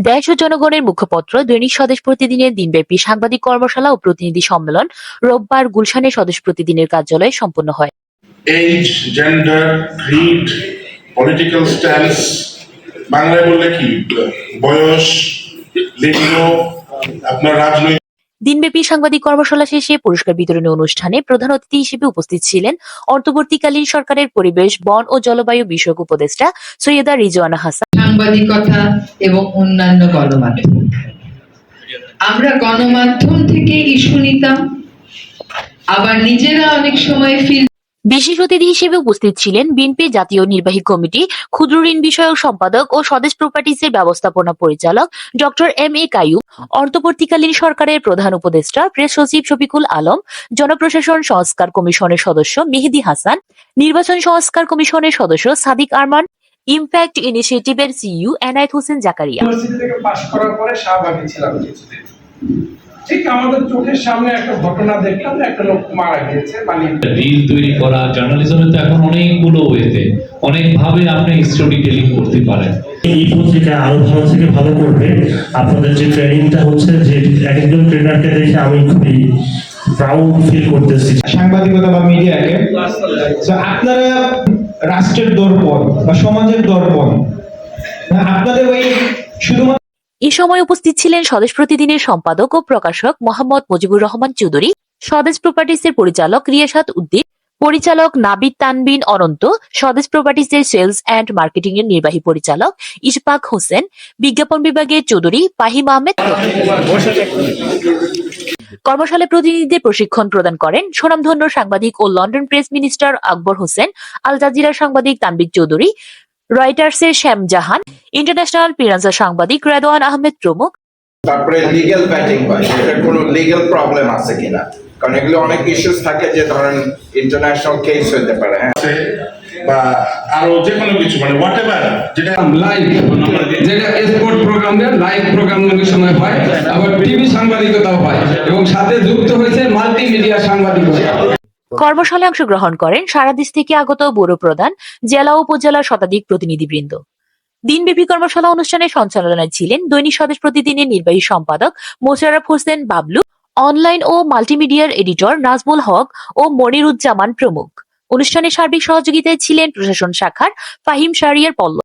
দেশ ও জনগণের মুখপত্র দৈনিক স্বদেশ প্রতিদিনের দিনব্যাপী সাংবাদিক কর্মশালা ও প্রতিনিধি সম্মেলন রোববার গুলশানের স্বদেশ প্রতিদিনের কার্যালয়ে সম্পন্ন হয়। Age gender creed, political stance বাংলায় বললে কি? বয়স লিঙ্গ আপনার রাজনৈতিক দিনব্যাপী সাংবাদিক কর্মশালা শেষে পুরস্কার বিতরণী অনুষ্ঠানে প্রধান অতিথি হিসেবে উপস্থিত ছিলেন অন্তর্বর্তীকালীন সরকারের পরিবেশ, বন ও জলবায়ু বিষয়ক উপদেষ্টা সৈয়দা রিজওয়ানা হাসান। সাংবাদিকতা এবং অন্যান্য গণমাধ্যম। আমরা গণমাধ্যম থেকে ইস্যু নিতাম, আবার নিজেরা অনেক সময় ফিল বিশেষ অতিথি হিসেবে উপস্থিত ছিলেন বিএনপি জাতীয় নির্বাহী কমিটি, ক্ষুদ্র ঋণ বিষয়ক সম্পাদক ও স্বদেশ প্রপার্টিজের ব্যবস্থাপনা পরিচালক ডক্টর এম এ কাইয়ুব অন্তর্বর্তীকালীন সরকারের প্রধান উপদেষ্টা প্রেস সচিব শফিকুল আলম, জনপ্রশাসন সংস্কার কমিশনের সদস্য মেহেদি হাসান, নির্বাচন সংস্কার কমিশনের সদস্য সাদিক আরমান, ইমপ্যাক্ট ইনিশিয়েটিভের সিইও এনায়েত হোসেন জাকারিয়া। ইউনিভার্সিটি থেকে করার পরে ছিলাম কিছুদিন। ঠিক আমাদের চোখের সামনে একটা ঘটনা দেখলাম একটা লোক মারা গিয়েছে মানে রিল তৈরি করা জার্নালিজমে তো এখন অনেকগুলো ওয়েতে। অনেকভাবে আপনি স্টোরি টেলিং করতে পারেন। এই পত্রিকা আরও ভালো থেকে ভালো করবে। আপনাদের যে ট্রেনিংটা হচ্ছে যে এক একজন ট্রেনারকে দেখে আমি খুবই প্রাউড ফিল করতেছি। সাংবাদিকতা বা মিডিয়াকে তো আপনারা রাষ্ট্রের দর্পণ বা সমাজের দর্পণ আপনাদের ওই শুধুমাত্র এ সময় উপস্থিত ছিলেন স্বদেশ প্রতিদিনের সম্পাদক ও প্রকাশক মোহাম্মদ মুজিবুর রহমান চৌধুরী, স্বদেশ প্রপার্টিসের পরিচালক রিয়াসাত উদ্দিন, পরিচালক নাবিদ তানবিন অনন্ত, স্বদেশ প্রপার্টিসের সেলস অ্যান্ড মার্কেটিং এর নির্বাহী পরিচালক ইশফাক হোসেন, বিজ্ঞাপন বিভাগের চৌধুরী পাহিম আহমেদ। কর্মশালায় প্রতিনিধিদের প্রশিক্ষণ প্রদান করেন সুনামধন্য সাংবাদিক ও London press minister Akbar Hossain, আল জাজিরার সাংবাদিক তানবিক চৌধুরী রয়টার্সের শ্যাম জাহান ইন্টারন্যাশনাল পিরান্সা সাংবাদিক রেদওয়ান আহমেদ প্রমুখ। তারপরে লিগ্যাল ব্যাটিং হয় এটার কোনো লিগ্যাল প্রবলেম আছে কিনা? কারণ এগুলো অনেক ইস্যুস থাকে যে ধরেন ইন্টারন্যাশনাল কেস হতে পারে হ্যাঁ। বা আরও যে কোনো কিছু মানে হোয়াট এভার যেটা লাইভ যেটা স্পোর্ট প্রোগ্রাম লাইভ প্রোগ্রাম অনেক সময় হয় আবার টিভি সাংবাদিকতাও হয় এবং সাথে যুক্ত হয়েছে মাল্টিমিডিয়া সাংবাদিকতা কর্মশালায় অংশগ্রহণ করেন সারা দেশ থেকে আগত বড় প্রধান, জেলা ও উপজেলার শতাধিক প্রতিনিধিবৃন্দ। দিনব্যাপী কর্মশালা অনুষ্ঠানে সঞ্চালনায় ছিলেন দৈনিক স্বদেশ প্রতিদিনের নির্বাহী সম্পাদক মোশাররফ হোসেন বাবলু, অনলাইন ও মাল্টিমিডিয়ার এডিটর নাজমুল হক ও মনিরুজ্জামান প্রমুখ। অনুষ্ঠানে সার্বিক সহযোগিতায় ছিলেন প্রশাসন শাখার ফাহিম শাহরিয়ার পল্লব।